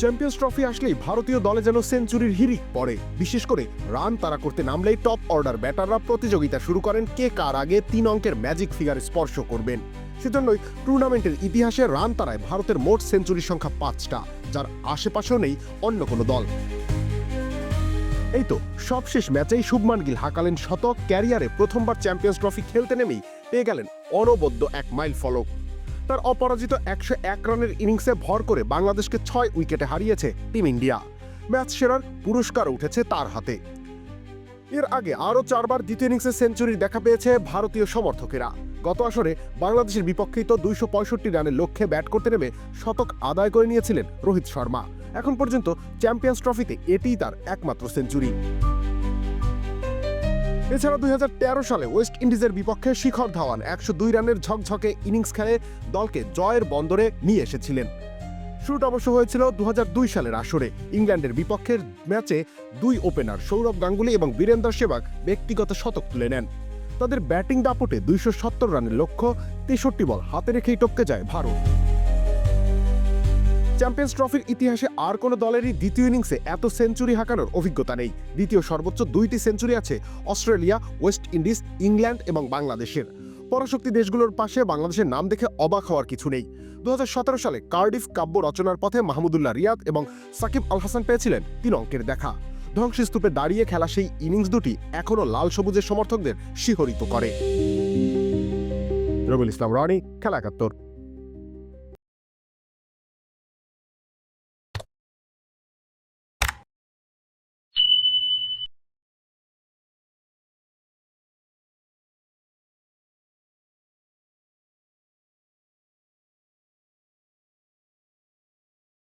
Champions trophy আসলেই ভারতীয় দলে যেন সেঞ্চুরির হিরিক পড়ে। বিশেষ করে রান তারা করতে নামলেই টপ অর্ডার ব্যাটাররা প্রতিযোগিতা শুরু করেন কে কার আগে তিন অঙ্কের ম্যাজিক ফিগার স্পর্শ করবেন। সেজন্যই টুর্নামেন্টের ইতিহাসে রান তারায় ভারতের মোট সেঞ্চুরির সংখ্যা পাঁচটা, যার আশেপাশেও নেই অন্য কোনো দল। এই তো সবশেষ ম্যাচেই শুভমান গিল হাঁকালেন শতক, ক্যারিয়ারে প্রথমবার চ্যাম্পিয়ন্স ট্রফি খেলতে নেমেই পেয়ে গেলেন অনবদ্য এক মাইল ফলক তার অপরাজিত একশো এক রানের ইনিংসে ভর করে বাংলাদেশকে ছয় উইকেটে হারিয়েছে টিম ইন্ডিয়া। ম্যাচ সেরার পুরস্কার উঠেছে তার হাতে। এর আগে আরও চারবার দ্বিতীয় ইনিংসে সেঞ্চুরির দেখা পেয়েছে ভারতীয় সমর্থকেরা। গত আসরে বাংলাদেশের বিপক্ষেই তো দুইশো পঁয়ষট্টি রানের লক্ষ্যে ব্যাট করতে নেমে শতক আদায় করে নিয়েছিলেন রোহিত শর্মা। এখন পর্যন্ত চ্যাম্পিয়ন্স ট্রফিতে এটিই তার একমাত্র সেঞ্চুরি। এছাড়া দুই হাজার তেরো সালে ওয়েস্ট ইন্ডিজের বিপক্ষে শিখর ধাওয়ান একশো দুই রানের ঝকঝকে ইনিংস খেলে দলকে জয়ের বন্দরে নিয়ে এসেছিলেন। শুরুটা অবশ্য হয়েছিল দু দুই সালের আসরে। ইংল্যান্ডের বিপক্ষের ম্যাচে দুই ওপেনার সৌরভ গাঙ্গুলি এবং বীরেন্দর সেবাগ ব্যক্তিগত শতক তুলে নেন। তাদের ব্যাটিং দাপটে দুইশো সত্তর রানের লক্ষ্য তেষট্টি বল হাতে রেখেই টপকে যায় ভারত। চ্যাম্পিয়ন্স ট্রফির ইতিহাসে আর কোনো দলেরই দ্বিতীয় ইনিংসে এত সেঞ্চুরি হাঁকানোর অভিজ্ঞতা নেই। দ্বিতীয় সর্বোচ্চ দুইটি সেঞ্চুরি আছে অস্ট্রেলিয়া ওয়েস্ট ইন্ডিজ ইংল্যান্ড এবং বাংলাদেশের। পরাশক্তি দেশগুলোর পাশে বাংলাদেশের নাম দেখে অবাক হওয়ার কিছু নেই। দু হাজার সতেরো সালে কার্ডিফ কাব্য রচনার পথে মাহমুদুল্লাহ রিয়াদ এবং সাকিব আল হাসান পেয়েছিলেন তিন অঙ্কের দেখা। ধ্বংসস্তূপে দাঁড়িয়ে খেলা সেই ইনিংস দুটি এখনও লাল সবুজের সমর্থকদের শিহরিত করে। রবিউল ইসলাম, রনি, খেলা একাত্তর।